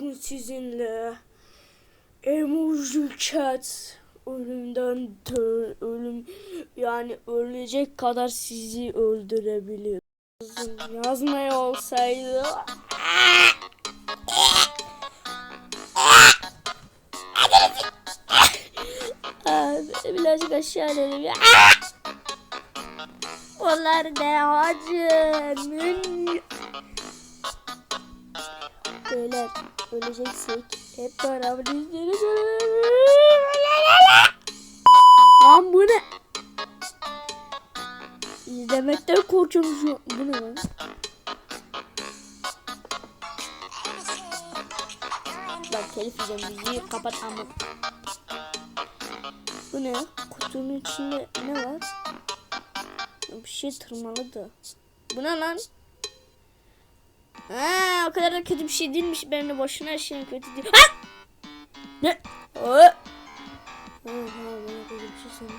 bugün sizinle emoji chat ölümden ölüm yani ölecek kadar sizi öldürebilir. Yazmaya olsaydı birazcık aşağı inelim. Onlar ne acının Beyler öleceksek hep beraber izleriz. Lan bu ne? İzlemekten korkuyorum şu. Bu ne lan? Bak telif yiyeceğim müziği kapat ama. Bu ne? Kutunun içinde ne var? Bir şey tırmaladı. Bu ne lan? Ha, o kadar da kötü bir şey değilmiş. Ben boşuna her şeyin kötü değil. Ha! Ne? O. Ha, ha, bana böyle bir şey sanırdı.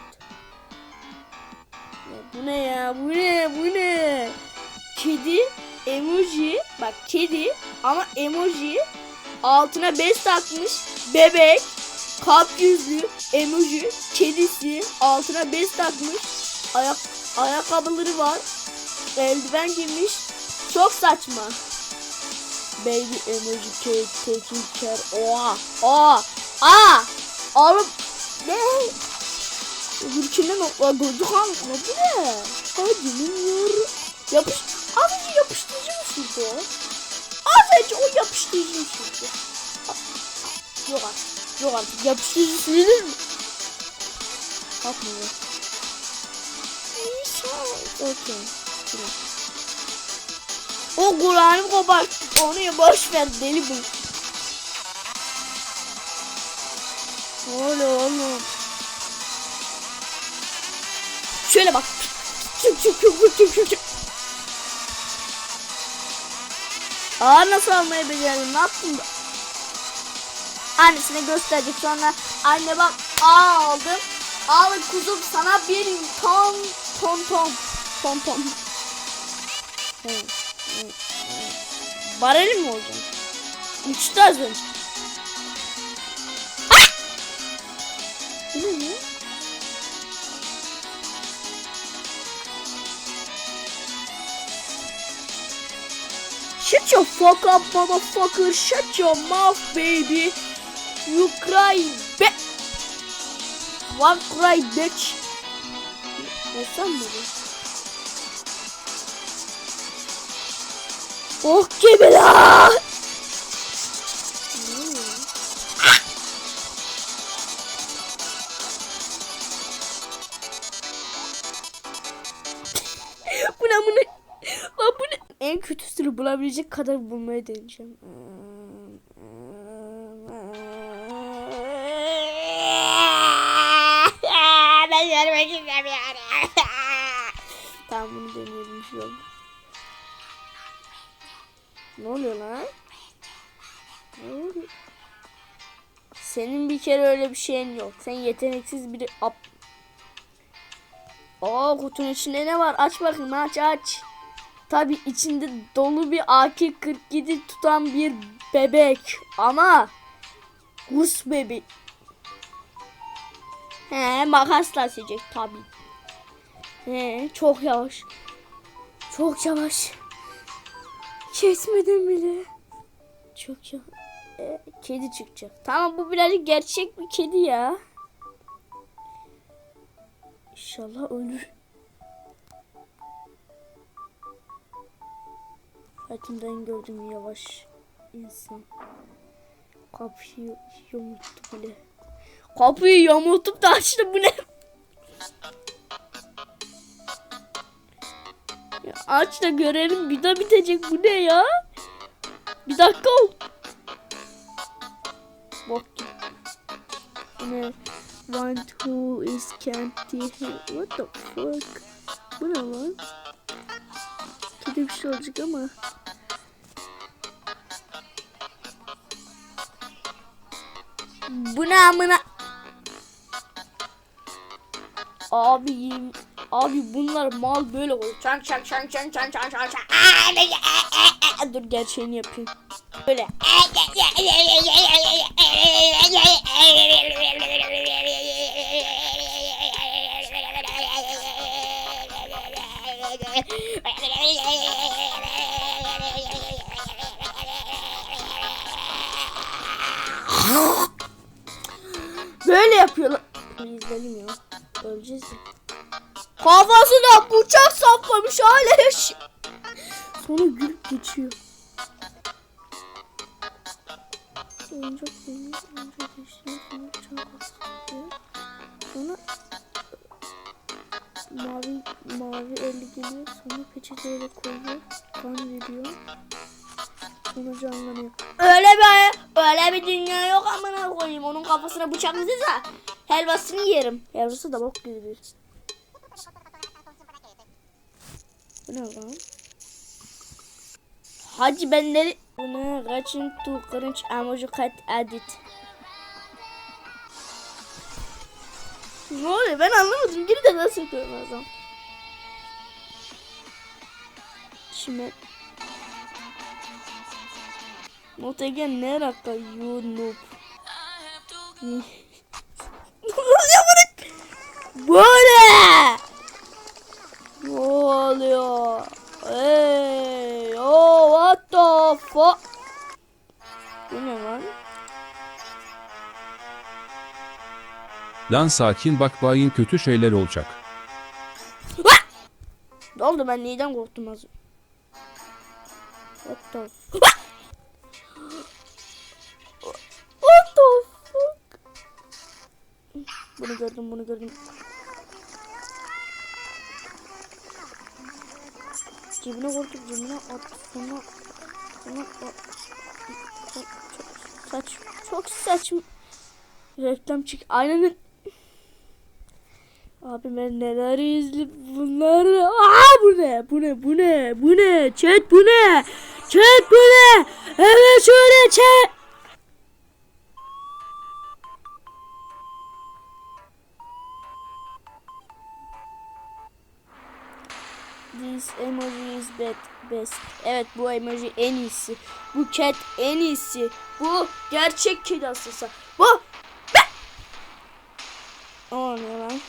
Ya bu ne ya? Bu ne? Bu ne? Kedi, emoji. Bak kedi ama emoji. Altına bez takmış. Bebek. Kalp yüzlü emoji. Kedisi. Altına bez takmış. Ayak ayakkabıları var. Eldiven giymiş. Çok saçma. Baby emoji cake taking care. Oha. Oha. Aa. Oğlum. Ne? Öbürkünden notlar gördük ama bu ne? Hadi bilmiyorum. Yapış. Az önce yapıştırıcı mı sürdü? Az o yapıştırıcı mı sürdü? Yok artık. Yok artık. Yapıştırıcı sürülür mü? Bakmıyor. Okey. Şuraya. O Kur'an'ı kopar. Onu ya boş ver deli bu. Oluyor oğlum? Şöyle bak. Çık çık çık çık çık çık. Aa nasıl almayı becerdin? Ne yaptın da? Annesine gösterecek sonra anne bak aa aldım. Al kuzum sana bir ton ton ton ton ton. Evet. Bareli mi olacak? Üçte az önce. Ah! Bu ne ya? Shut your fuck up motherfucker. Shut your mouth baby. You cry bitch. One cry bitch. Ne sen bu? Oh gibi la. bu ne bu ne? Aa, bu ne? En kötüsünü bulabilecek kadar bulmaya deneyeceğim. Ben görmek istemiyorum. Ne oluyor lan? Senin bir kere öyle bir şeyin yok. Sen yeteneksiz biri. Ap. Aa kutunun içinde ne var? Aç bakayım aç aç. Tabi içinde dolu bir AK-47 tutan bir bebek. Ama Rus bebek. He makasla seçecek tabi. He çok yavaş. Çok yavaş. Kesmedim bile. Çok ya. E, kedi çıkacak. Tamam bu birazcık gerçek bir kedi ya. İnşallah ölür. Hayatımdan gördüm yavaş insan. Kapıyı yamulttu bile. Kapıyı yamultup da açtı bu ne? Aç da görelim bir de bitecek bu ne ya? Bir dakika ol. Bak. Ne? One who is can't What the fuck? Bu ne lan? Kötü bir şey olacak ama. Bu ne amına? Abi abi bunlar mal böyle oluyor. Çan çan çan çan çan çan çan çan. Aa, Dur gerçeğini yapayım. Böyle. Böyle yapıyorlar. İzledim ya. Öleceğiz ya. Kafasına bıçak saplamış hala yaş. Sonra gülüp geçiyor. Oyuncak deniz, oyuncak sonra bıçak saplıyor. Sonra mavi mavi eli geliyor. Sonra peçeteyle koyuyor. Kan veriyor. Sonra canlanıyor. Öyle bir öyle bir dünya yok amına koyayım. Onun kafasına bıçak vurursa helvasını yerim. Helvası da bok gibidir. Bu ne lan? Hacı ben ne? Bu ne? Kaçın tu kırınç emoji kat edit. Ne oluyor ben anlamadım. Geri de nasıl yapıyorum o zaman? Şimdi Not again ne rakka you noob. Ne oluyor bunu? Bu ne? Ne oluyor? Hey, oh what the fuck? Bu ne lan? Lan sakin bak bayin kötü şeyler olacak. Ne oldu ben neyden korktum az? What the What the fuck? Bunu gördüm bunu gördüm. Cebine korkup cebine at sonra sonra at. Çok, çok saç çok saçma reklam çık aynen Abi ben neler izli bunları. Aa bu ne? Bu ne? Bu ne? Bu ne? Chat bu ne? Chat bu ne? Evet şöyle chat. Emoji is best. best. Evet bu emoji en iyisi. Bu cat en iyisi. Bu gerçek kedi aslında. Bu. Be! O ne lan?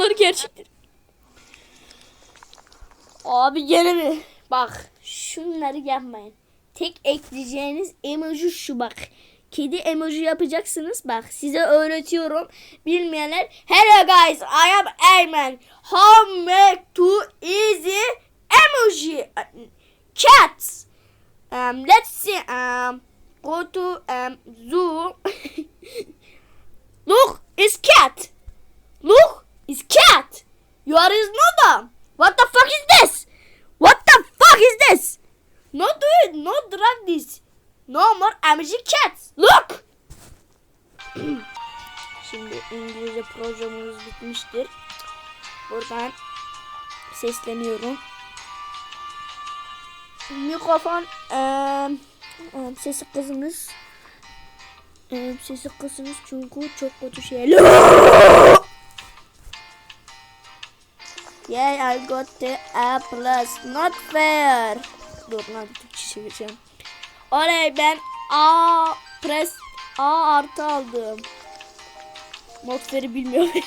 Onları gerçektir. Abi gene mi? Bak şunları yapmayın. Tek ekleyeceğiniz emoji şu bak. Kedi emoji yapacaksınız. Bak size öğretiyorum. Bilmeyenler. Hello guys I am Ayman. How make to easy emoji. Cats. Um, let's see. Um, go to um, zoo. Look, it's cat. Look, it's cat. You are his mother. What the fuck is this? What the fuck is this? No do it, no drag this. Emoji cats. Look. Şimdi İngilizce projemiz bitmiştir. Buradan sesleniyorum. Mikrofon eee, sesi kızınız. Eee, sesi kısınız çünkü çok kötü şeyler. Yeah, I got the A plus. Not fair. Dur lan Türkçe çevireceğim. Oley ben A press A artı aldım. Not fair'i bilmiyorum.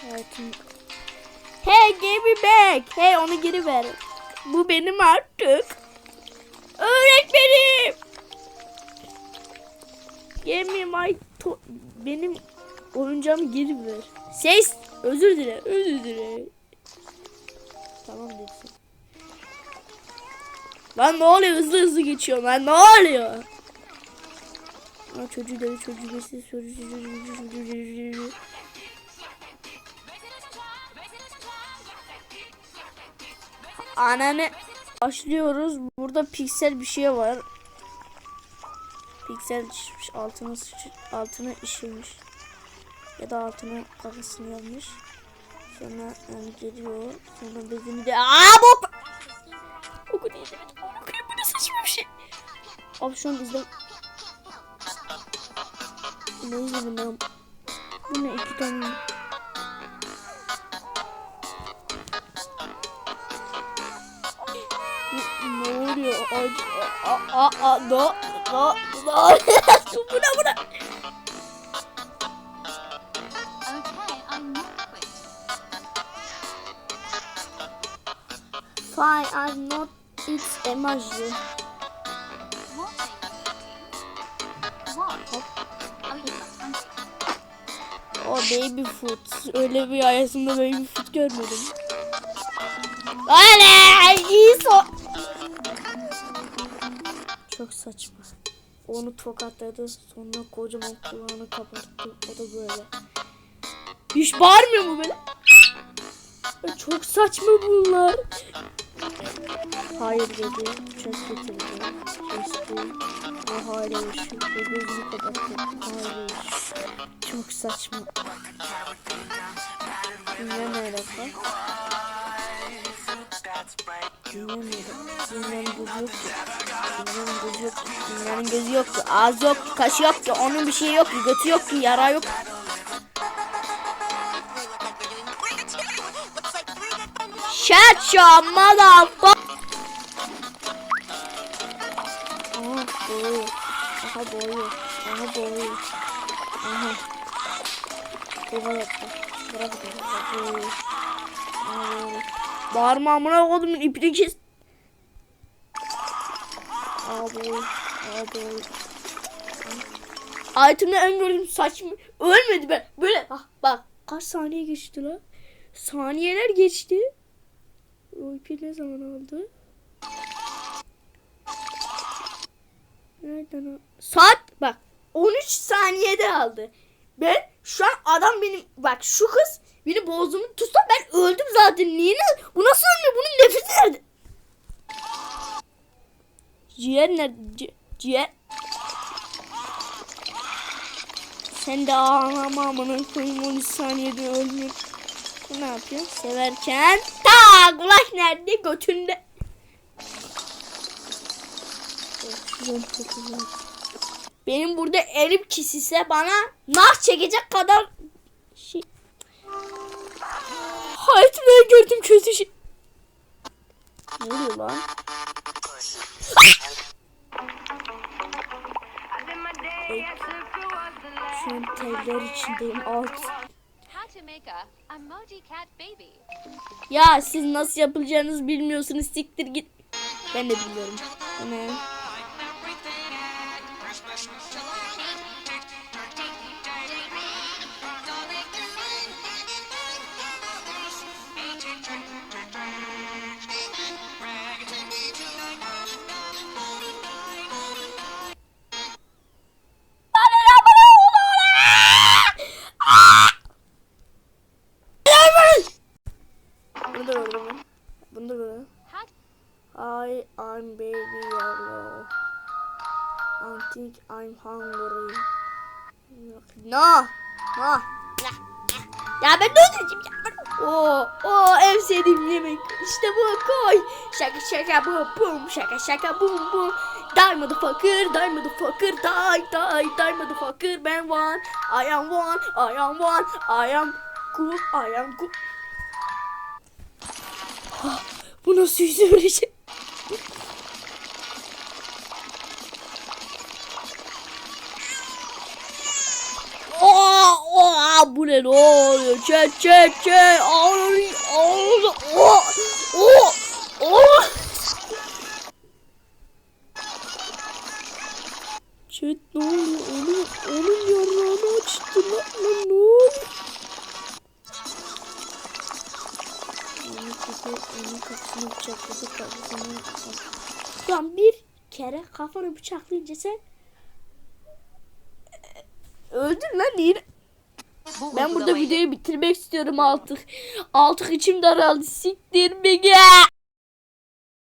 Hayatım. Hey give me back. Hey onu geri ver. Bu benim artık. Öğretmenim. Give me my to benim oyuncağımı geri ver. Ses özür dile özür dile. Tamam dedim. Lan ne oluyor hızlı hızlı geçiyor lan ne oluyor? Ha çocuğu dedi çocuğu çocuğu. Ananı başlıyoruz. Burada piksel bir şey var. Piksel düşmüş altına altına işemiş. Ya da altına kafasını yapmış. Sonra geliyor. Sonra bezini de... Aa bok! Abi şu an izle... Ne izledim ben? Bu ne iki tane? Ne- oluyor? Aa, aa, aa, ne? Ne? Ne? Bu ne bu ne? Fine, I'm not. It's emoji. What hungry. O baby food. Öyle bir hayatımda baby food görmedim. Öyle iyi so. Çok saçma. Onu tokatladı sonra kocaman kulağını kapattı. O da böyle. Hiç bağırmıyor mu böyle? Çok saçma bunlar. Hayır dedi. Çöz getirdi. Kesti. Ve hala yaşıyor. Ve gözünü kapattı. Hala yaşıyor. Çok saçma. Dünya ne alaka? Dünya ne Dünyanın gözü yok. Dünyanın gözü yok. Dünyanın gözü yok. Ağız yok. Kaşı yok ki. Onun bir şeyi yok ki. Götü yok ki. Yara yok. Shut your motherfucker. Aha boğuyor. Aha boğuyor. Aha boğuyor. Aha. Oha yaptı. Bırak beni. Aha. Bağırma amına kodumun ipini kes. Abi. Abi. Hayatımda en gördüğüm saçma. Ölmedi be. Böyle bak bak. Kaç saniye geçti lan? Saniyeler geçti. O ipi ne zaman aldı? Saat bak 13 saniyede aldı. Ben şu an adam benim bak şu kız beni boğazımı tutsa ben öldüm zaten. Niye? Bu nasıl ölmüyor? Bunun nefesi nerede? Ciğer nerede? Ci- ciğer. Sen de ağlama amına koyayım 13 saniyede. Bu ne yapıyor? Severken ta kulak nerede? Götünde. Benim burada elim kisise bana nar çekecek kadar şey. Hayatımda gördüm kötü şey. Ne oluyor lan? Şu an teller içindeyim alt. Ya siz nasıl yapılacağınızı bilmiyorsunuz siktir git. Ben de bilmiyorum. Bu No. No. Ya ben ne öldüreceğim ya? Oo, oo, en sevdiğim yemek. İşte bu koy. Şaka şaka bum bum. Şaka şaka bum bum. Die motherfucker, die motherfucker, die, die, die motherfucker. Ben one, I am one, I am one, I am cool, I am cool. Ah, Bu nasıl yüzü verecek? Aa, aa, bu ne ne oluyor? Çek çek çek. Ağır ağır. Oo, oo, oo. Chat ne oluyor? Onun, onun yarrağını açtı lan. Ne oluyor? Onun bir kere kafanı bıçaklayınca sen Öldün lan yine. Ben burada videoyu bitirmek istiyorum artık. Artık içim daraldı. Siktir be ya.